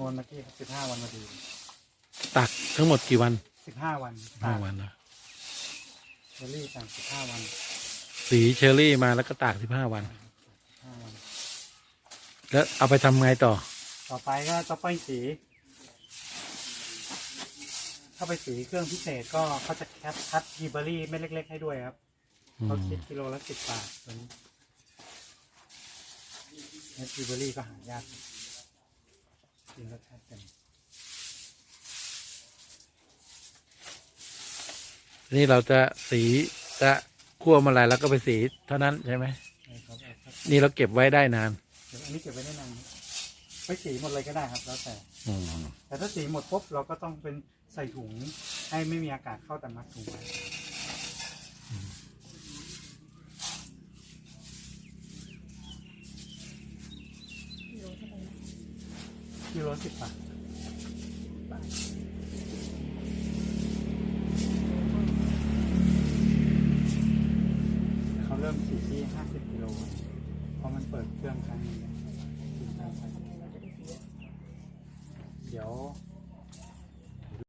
ำนวนเมื่อกี้สิบห้าวันพอดีตักทั้งหมดกี่วันสิบห้าวันห้าวันนะเชอรี่ต่างสิบห้าวันสีเชอรี่มาแล้วก็ตากสิบห้าวันห้าวันแล้วเอาไปทำไงต่อ ต่อไปก็จะป้ายสี ถ้าไปสีเครื่องพิเศษก็เขาจะแคปคัดฮีเบอรี่เม็ดเล็ก ๆ ให้ด้วยครับอืเขามคิดกิโลละสิบบาทตัวนี้เม็ดฮีเบอรี่ก็หายาก กินรสชาติเป็นนี่เราจะสีจะคั่วเมาอะไรแล้วก็ไปสีเท่านั้นใช่ไหมใช่ครับเอาครับนี่เราเก็บไว้ได้นานเดี๋ยวอันนี้เก็บไว้ได้นานครับไปสีหมดเลยก็ได้ครับแล้วแต่ อืมแต่ถ้าสีหมดปุ๊บเราก็ต้องเป็นใส่ถุงให้ไม่มีอากาศเข้าแต่มัดถุงไว้ กิโลสิบบาท